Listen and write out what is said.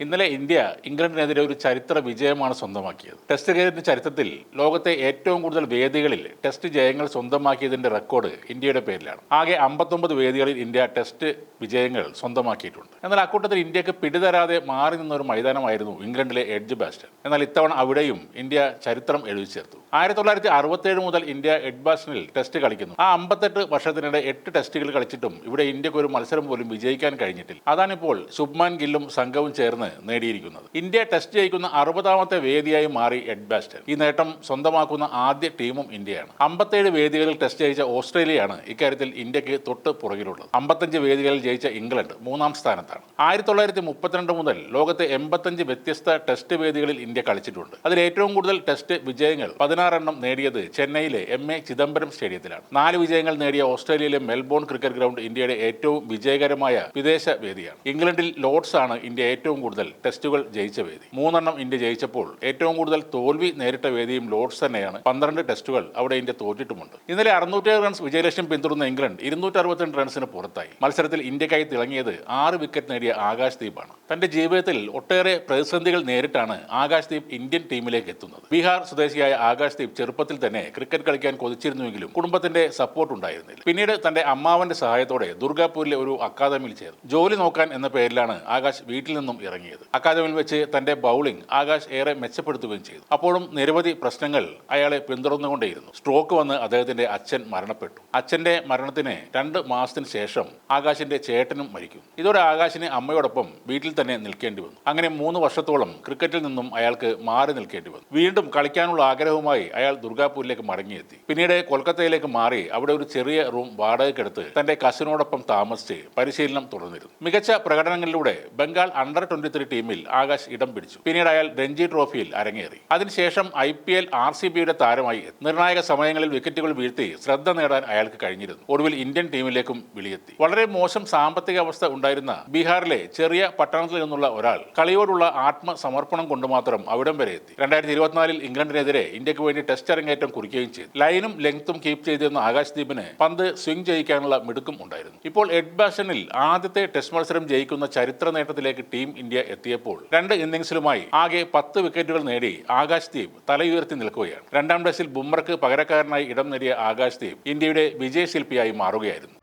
ഇന്നലെ ഇന്ത്യ ഇംഗ്ലണ്ടിനെതിരെ ഒരു ചരിത്ര വിജയമാണ് സ്വന്തമാക്കിയത്. ടെസ്റ്റ് ക്രിക്കറ്റിന്റെ ചരിത്രത്തിൽ ലോകത്തെ ഏറ്റവും കൂടുതൽ വേദികളിൽ ടെസ്റ്റ് ജയങ്ങൾ സ്വന്തമാക്കിയതിന്റെ റെക്കോർഡ് ഇന്ത്യയുടെ പേരിലാണ്. ആകെ അമ്പത്തൊമ്പത് വേദികളിൽ ഇന്ത്യ ടെസ്റ്റ് വിജയങ്ങൾ സ്വന്തമാക്കിയിട്ടുണ്ട്. എന്നാൽ അക്കൂട്ടത്തിൽ ഇന്ത്യയ്ക്ക് പിടിതരാതെ മാറി നിന്ന ഒരു മൈതാനമായിരുന്നു ഇംഗ്ലണ്ടിലെ എഡ്ജ് ബാസ്റ്റർ എന്നാൽ ഇത്തവണ അവിടെയും ഇന്ത്യ ചരിത്രം എഴുതി ചേർത്തു ആയിരത്തി തൊള്ളായിരത്തി അറുപത്തേഴ് മുതൽ ഇന്ത്യ എഡ്ജ് ബാസ്റ്റണിൽ ടെസ്റ്റ് കളിക്കുന്നു. ആ അമ്പത്തെട്ട് വർഷത്തിനിടെ എട്ട് ടെസ്റ്റുകൾ കളിച്ചിട്ടും ഇവിടെ ഇന്ത്യയ്ക്ക് ഒരു മത്സരം പോലും വിജയിക്കാൻ കഴിഞ്ഞിട്ടില്ല. അതാണിപ്പോൾ ശുഭ്മാൻ ഗില്ലും സംഘവും ചേർന്ന് നേടിയിരിക്കുന്നത്. ഇന്ത്യ ടെസ്റ്റ് ജയിക്കുന്ന അറുപതാമത്തെ വേദിയായി മാറി എഡ് ബാസ്റ്റൺ ഈ നേട്ടം സ്വന്തമാക്കുന്ന ആദ്യ ടീമും ഇന്ത്യയാണ്. അമ്പത്തേഴ് വേദികളിൽ ടെസ്റ്റ് ജയിച്ച ഓസ്ട്രേലിയയാണ് ഇക്കാര്യത്തിൽ ഇന്ത്യയ്ക്ക് തൊട്ട് പുറകിലുള്ളത്. അമ്പത്തഞ്ച് വേദികളിൽ ജയിച്ച ഇംഗ്ലണ്ട് മൂന്നാം സ്ഥാനത്താണ്. ആയിരത്തി തൊള്ളായിരത്തി മുപ്പത്തിരണ്ട് മുതൽ ലോകത്തെ എൺപത്തഞ്ച് വ്യത്യസ്ത ടെസ്റ്റ് വേദികളിൽ ഇന്ത്യ കളിച്ചിട്ടുണ്ട്. അതിൽ ഏറ്റവും കൂടുതൽ ടെസ്റ്റ് വിജയങ്ങൾ പതിനാറെണ്ണം നേടിയത് ചെന്നൈയിലെ എം എ ചിദംബരം സ്റ്റേഡിയത്തിലാണ്. നാല് വിജയങ്ങൾ നേടിയ ഓസ്ട്രേലിയയിലെ മെൽബോൺ ക്രിക്കറ്റ് ഗ്രൗണ്ട് ഇന്ത്യയുടെ ഏറ്റവും വിജയകരമായ വിദേശ വേദിയാണ്. ഇംഗ്ലണ്ടിൽ ലോർഡ്സ് ആണ് ഇന്ത്യ ഏറ്റവും കൂടുതൽ ടെസ്റ്റുകൾ ജയിച്ച വേദി. മൂന്നെണ്ണം ഇന്ത്യ ജയിച്ചപ്പോൾ ഏറ്റവും കൂടുതൽ തോൽവി നേരിട്ട വേദിയും ലോർഡ്സ് തന്നെയാണ്. പന്ത്രണ്ട് ടെസ്റ്റുകൾ അവിടെ ഇന്ത്യ തോറ്റിട്ടുമുണ്ട്. ഇന്നലെ അറുന്നൂറ്റേഴ് റൺസ് വിജയലക്ഷ്യം പിന്തുടർന്ന ഇംഗ്ലണ്ട് ഇരുന്നൂറ്റി അറുപത്തിരണ്ട് റൺസിന് പുറത്തായി. മത്സരത്തിൽ ഇന്ത്യക്കായി തിളങ്ങിയത് ആറ് വിക്കറ്റ് നേടിയ ആകാശ് ദീപാണ്. തന്റെ ജീവിതത്തിൽ ഒട്ടേറെ പ്രതിസന്ധികൾ നേരിട്ടാണ് ആകാശ് ദീപ് ഇന്ത്യൻ ടീമിലേക്ക് എത്തുന്നത്. ബീഹാർ സ്വദേശിയായ ആകാശ് ദീപ് ചെറുപ്പത്തിൽ തന്നെ ക്രിക്കറ്റ് കളിക്കാൻ കൊതിച്ചിരുന്നുവെങ്കിലും കുടുംബത്തിന്റെ സപ്പോർട്ട് ഉണ്ടായിരുന്നില്ല. പിന്നീട് തന്റെ അമ്മാവന്റെ സഹായത്തോടെ ദുർഗാപൂരിലെ ഒരു അക്കാദമിയിൽ ചേർന്നു. ജോലി നോക്കാൻ എന്ന പേരിലാണ് ആകാശ് വീട്ടിൽ നിന്നും ഇറങ്ങിയത്. അക്കാദമിയിൽ വെച്ച് തന്റെ ബൗളിംഗ് ആകാശ് ഏറെ മെച്ചപ്പെടുത്തുകയും ചെയ്തു. അപ്പോഴും നിരവധി പ്രശ്നങ്ങൾ അയാളെ പിന്തുടർന്നുകൊണ്ടേയിരുന്നു. സ്ട്രോക്ക് വന്ന് അദ്ദേഹത്തിന്റെ അച്ഛൻ മരണപ്പെട്ടു. അച്ഛന്റെ മരണത്തിന് രണ്ട് മാസത്തിന് ശേഷം ആകാശിന്റെ ചേട്ടനും മരിക്കും. ഇതോടെ ആകാശിന് അമ്മയോടൊപ്പം വീട്ടിൽ തന്നെ നിൽക്കേണ്ടി വന്നു. അങ്ങനെ മൂന്ന് വർഷത്തോളം ക്രിക്കറ്റിൽ നിന്നും അയാൾക്ക് മാറി നിൽക്കേണ്ടി വന്നു. വീണ്ടും കളിക്കാനുള്ള ആഗ്രഹവുമായി അയാൾ ദുർഗാപൂരിലേക്ക് മടങ്ങിയെത്തി. പിന്നീട് കൊൽക്കത്തയിലേക്ക് മാറി അവിടെ ഒരു ചെറിയ റൂം വാടകയ്ക്കെടുത്ത് തന്റെ കസിനോടൊപ്പം താമസിച്ച് പരിശീലനം തുടർന്നിരുന്നു. മികച്ച പ്രകടനങ്ങളിലൂടെ ബംഗാൾ അണ്ടർ ട്വന്റി ത്രീ ടീമിൽ ആകാശ് ഇടം പിടിച്ചു. പിന്നീട് അയാൾ രഞ്ജി ട്രോഫിയിൽ അരങ്ങേറി. അതിനുശേഷം I P L R C ബിയുടെ താരമായി നിർണായക സമയങ്ങളിൽ വിക്കറ്റുകൾ വീഴ്ത്തി ശ്രദ്ധ നേടാൻ അയാൾക്ക് കഴിഞ്ഞിരുന്നു. ഒടുവിൽ ഇന്ത്യൻ ടീമിലേക്കും വിളിയെത്തി. വളരെ മോശം സാമ്പത്തിക അവസ്ഥ ഉണ്ടായിരുന്ന ബീഹാറിലെ ചെറിയ പട്ടണത്തിൽ നിന്നുള്ള ഒരാൾ കളിയോടുള്ള ആത്മസമർപ്പണം കൊണ്ട് മാത്രം അവിടം വരെ എത്തി. രണ്ടായിരത്തി ഇരുപത്തിനാലിൽ ഇംഗ്ലണ്ടിനെതിരെ ഇന്ത്യയ്ക്ക് വേണ്ടി ടെസ്റ്റ് അരങ്ങേറ്റം കുറിക്കുകയും ചെയ്തു. ലൈനും ലെങ്ത്തും കീപ്പ് ചെയ്തിരുന്ന ആകാശ്ദീപിന് പന്ത് സ്വിംഗ് ചെയ്യിക്കാനുള്ള മിടുക്കും ഉണ്ടായിരുന്നു. ഇപ്പോൾ എഡ് ബാഷനിൽ ആദ്യത്തെ ടെസ്റ്റ് മത്സരം ജയിക്കുന്ന ചരിത്ര നേട്ടത്തിലേക്ക് ടീം ഇന്ത്യ എത്തിയപ്പോൾ രണ്ട് ഇന്നിംഗ്സിലുമായി ആകെ പത്ത് വിക്കറ്റുകൾ നേടി ആകാശ്ദീപ് തലയുയർത്തി നിൽക്കുകയാണ്. രണ്ടാം ടെസ്റ്റിൽ ബുംറയ്ക്ക് പകരക്കാരനായി ഇടം നേടിയ ആകാശ്ദീപ് ഇന്ത്യയുടെ വിജയശില്പിയായി മാറുകയായിരുന്നു.